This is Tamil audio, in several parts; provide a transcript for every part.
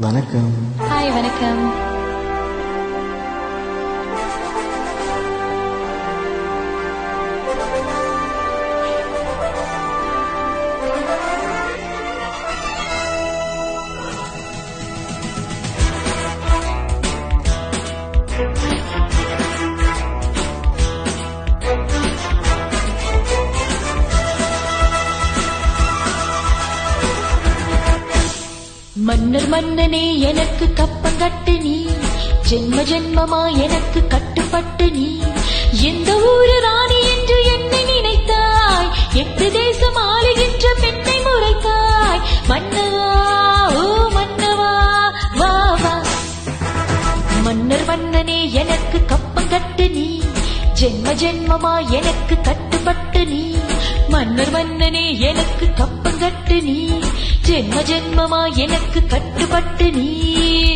வணக்கம் ஹாய் வணக்கம் மன்னர் மன்னனே எனக்கு கப்பங்கட்டு நீ. ஜென்ம ஜென்மமா எனக்கு கட்டுப்பட்டு நீ. எந்த ஊரு ராணி என்று என்னை நினைத்தாய்? எட்டு தேசம் ஆளுகின்ற பெண்ணை முறைத்தாய். மன்னவா ஓ மன்னவா வா வா. மன்னர் மன்னனே எனக்கு கப்பங்கட்டு நீ. ஜென்ம ஜென்மமா எனக்கு கட்டுப்பட்டு நீ. மன்னர் மன்னனே எனக்கு கப்பங்கட்டு நீ. ஜென்ம ஜென்மமா எனக்கு கட்டுப்பட்டு நீ.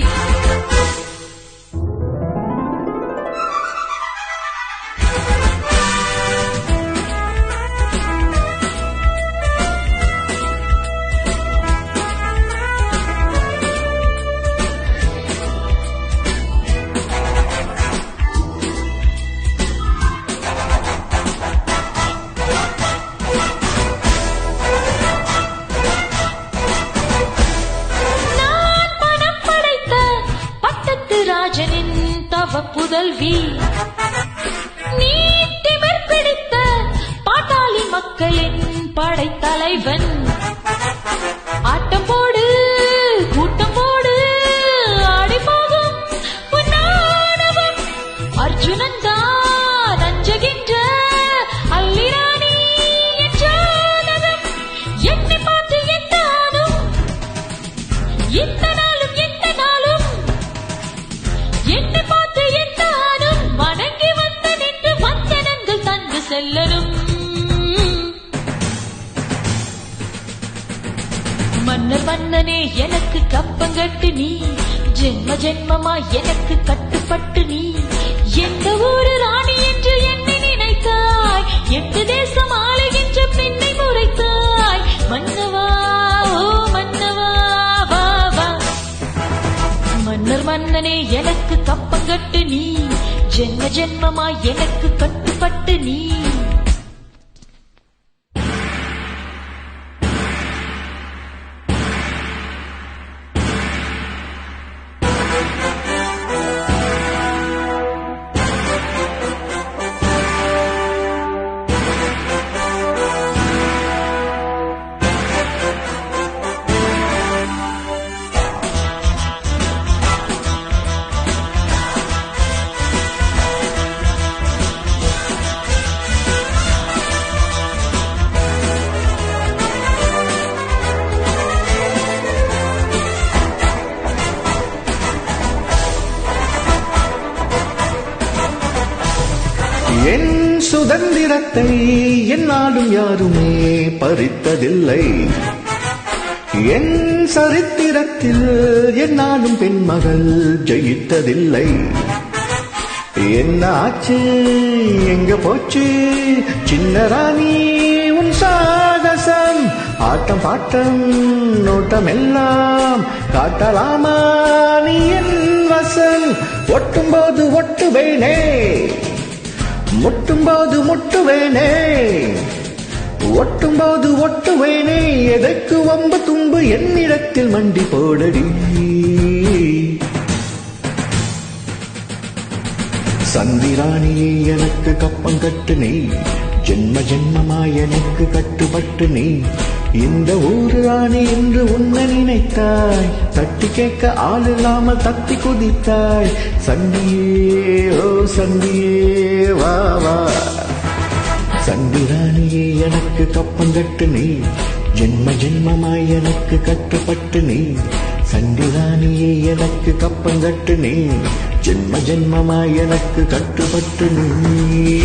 கல்வி. நீ திமிர் பிடித்த பாட்டாளி மக்களின் படைத்தலைவன். மன்னர் மன்னனே எனக்கு கப்பங்கட்டு நீ. ஜென்ம ஜென்மமா எனக்கு கட்டுப்பட்டு நீ. எந்த ஊரு ராணி என்று என்னை நினைத்தாய். எந்த தேசம் ஆளுகின்ற பெண்ணை முறைத்தாய். மன்னவா ஓ மன்னவா வா வா. மன்னர் மன்னனே எனக்கு கப்பங்கட்டு நீ. ஜென்ம ஜென்மமா எனக்கு கட்டுப்பட்டு நீ. என் சுதந்திரத்தை என்னாலும் யாருமே பறித்ததில்லை. என் சரித்திரத்தில் என்னாலும் பெண்மகள் ஜெயித்ததில்லை. என்ன ஆச்சு? எங்க போச்சு? சின்ன ராணி உன் சாகசம். ஆட்டம் பாட்டம் நோட்டம் எல்லாம் காட்டலாமா? நீ என் வசம். ஒட்டும்போது ஒட்டுவேனே. முட்டும்போது முட்டுவேனே ஒட்டும்போது ஒட்டுவேனே. எதற்கு வம்பு தும்பு என்னிடத்தில் மண்டி போடடி. சந்திராணியே எனக்கு கப்பம் கட்டு நீ. ஜென்ம ஜென்மமா எனக்கு கட்டுப்பட்டு நீ. இந்த ஊரு ராணி என்று உன்னை நினைத்தாய். தட்டி கேட்க ஆள் இல்லாமல் தத்தி குதித்தாய். சண்டியே ஓ சண்டியே எனக்கு கப்பங்கட்டு நீ. ஜென்ம ஜென்மமாய் எனக்கு கட்டுப்பட்டு நீ. சண்டிராணியே எனக்கு கப்பங்கட்டு நீ. ஜென்ம ஜென்மமாய் எனக்கு கட்டுப்பட்டு நீ.